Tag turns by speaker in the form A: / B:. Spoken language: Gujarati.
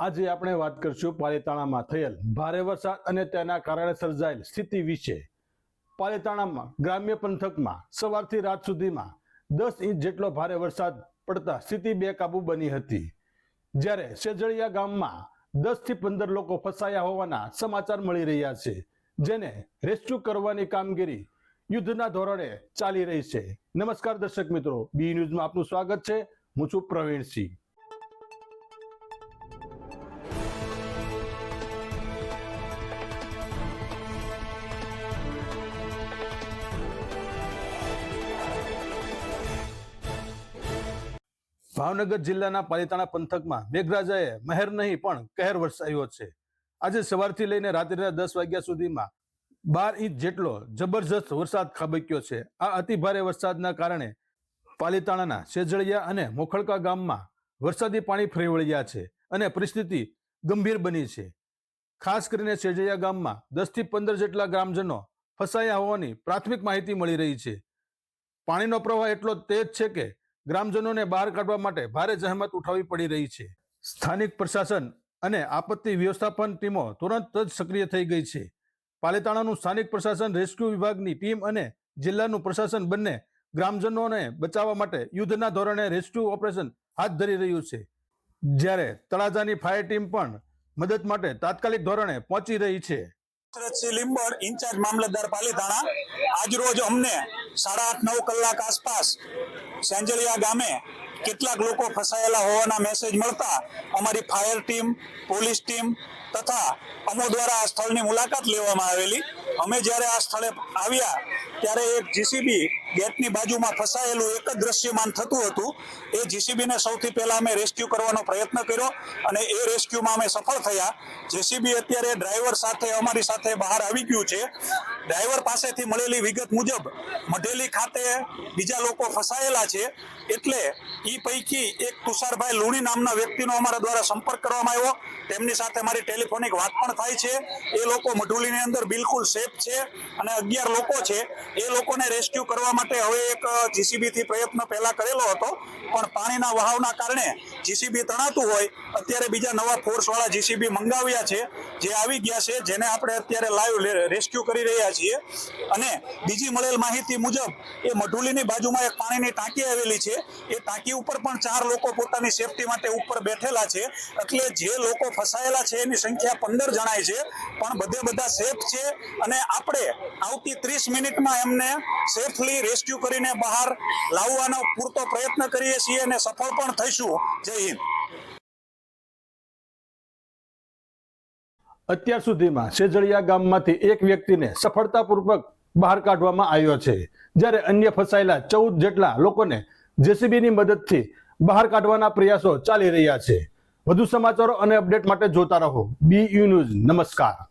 A: આજે આપણે વાત કરીશું પાલીતાણામાં થયેલ ભારે વરસાદ અને તેના કારણે સર્જાયેલ સ્થિતિ વિશે. પાલીતાણામાં ગ્રામ્ય પંથકમાં સવારથી રાત સુધીમાં દસ ઇંચ જેટલો ભારે વરસાદ પડતા સ્થિતિ બેકાબુ બની હતી. જ્યારે સેજળિયા ગામમાં દસથી પંદર લોકો ફસાયા હોવાના સમાચાર મળી રહ્યા છે, જેને રેસ્ક્યુ કરવાની કામગીરી યુદ્ધના ધોરણે ચાલી રહી છે. નમસ્કાર દર્શક મિત્રો, બી ન્યૂઝમાં આપનું સ્વાગત છે. હું છું પ્રવીણસિંહ. ભાવનગર જિલ્લાના પાલિતાણા પંથકમાં મેઘરાજાએ મહેર નહીં, પણ કહેર વરસાવ્યો છે. આજે સવારથી લઈને રાત્રિના દસ વાગ્યા સુધીમાં બાર ઇંચ જેટલો જબરજસ્ત વરસાદ ખાબક્યો છે. આ અતિભારે વરસાદના કારણે પાલિતાણાના સેજળિયા અને મોખળકા ગામમાં વરસાદી પાણી ફરી વળ્યા છે અને પરિસ્થિતિ ગંભીર બની છે. ખાસ કરીને સેજળિયા ગામમાં દસથી પંદર જેટલા ગ્રામજનો ફસાયા હોવાની પ્રાથમિક માહિતી મળી રહી છે. પાણીનો પ્રવાહ એટલો તેજ છે કે ગ્રામજનોને બહાર કાઢવા માટે ભારે જહેમત ઉઠાવવી પડી રહી છે. સ્થાનિક પ્રશાસન અને આપત્તિ વ્યવસ્થાપન ટીમો તુરંત જ સક્રિય થઈ ગઈ છે. પાલિતાણાનું સ્થાનિક પ્રશાસન રેસ્ક્યુ વિભાગની ટીમ અને જિલ્લાનું પ્રશાસન બંને ગ્રામજનોને બચાવવા માટે યુદ્ધના ધોરણે રેસ્ક્યુ ઓપરેશન હાથ ધરી રહ્યું છે. જ્યારે તળાજાની ફાયર ટીમ પણ મદદ માટે તાત્કાલિક ધોરણે પહોંચી રહી છે.
B: આઠ, નવ કલાક આસપાસ સેંજળિયા ગામે કેટલાક લોકો ફસાયેલા હોવાના મેસેજ મળતા અમારી ફાયર ટીમ પોલીસ ટીમ તથા અમો દ્વારા આ સ્થળની મુલાકાત લેવામાં આવેલી. અમે જ્યારે આ સ્થળે આવ્યા ત્યારે એક જીસીબી ગેટની બાજુમાં ફસાયેલું એક જ દ્રશ્યમાન થતું હતું. એ જીસીબીને સૌથી પહેલા અમે રેસ્ક્યુ કરવાનો પ્રયત્ન કર્યો અને એ રેસ્ક્યુમાં અમે સફળ થયા. જેસીબી અત્યારે ડ્રાઈવર સાથે, અમારી સાથે બહાર આવી ગયું છે. ડ્રાઈવર પાસેથી મળેલી વિગત મુજબ, મઢેલી ખાતે બીજા લોકો ફસાયેલા છે. એટલે એ પૈકી એક તુષારભાઈ લુણી નામના વ્યક્તિનો અમારા દ્વારા સંપર્ક કરવામાં આવ્યો. તેમની સાથે મારી ટેલિફોનિક વાત પણ થાય છે. એ લોકો મઢુલીની અંદર બિલકુલ સેફ છે અને અગિયાર લોકો છે. એ લોકોને રેસ્ક્યુ કરવા માટે હવે એક જીસીબી થી પ્રયત્ન પહેલા કરેલો હતો. પણ પાણીના વહાવના કારણે જીસીબી તણાતું હોય અત્યારે બીજા નવા ફોર્સવાળા જીસીબી મંગાવ્યા છે, જે આવી ગયા છે, જેને આપણે અત્યારે લાઈવ રેસ્ક્યુ કરી રહ્યા છીએ. અને બીજી મળેલ માહિતી મુજબ, એ મઢુલીની બાજુમાં એક પાણીની ટાંકી આવેલી છે. એ ટાંકી ઉપર પણ ચાર લોકો પોતાની સેફટી માટે ઉપર બેઠેલા છે. એટલે જે લોકો ફસાયેલા છે, એની સંખ્યા પંદર જણાય છે. પણ બધે બધા સેફ છે અને આપણે આવતી ત્રીસ મિનિટમાં એમને સેફલી રેસ્ક્યુ કરીને બહાર લાવવાનો પૂરતો પ્રયત્ન કરીએ છીએ અને સફળ પણ થઈશું. જય હિન્દ.
A: અત્યાર સુધીમાં સેજળિયા ગામમાંથી એક વ્યક્તિને સફળતાપૂર્વક બહાર કાઢવામાં આવ્યો છે. જ્યારે અન્ય ફસાયેલા ચૌદ જેટલા લોકોને જેસીબીની મદદથી બહાર કાઢવાના પ્રયાસો ચાલી રહ્યા છે. વધુ સમાચારો અને અપડેટ માટે જોતા રહો. B news. નમસ્કાર.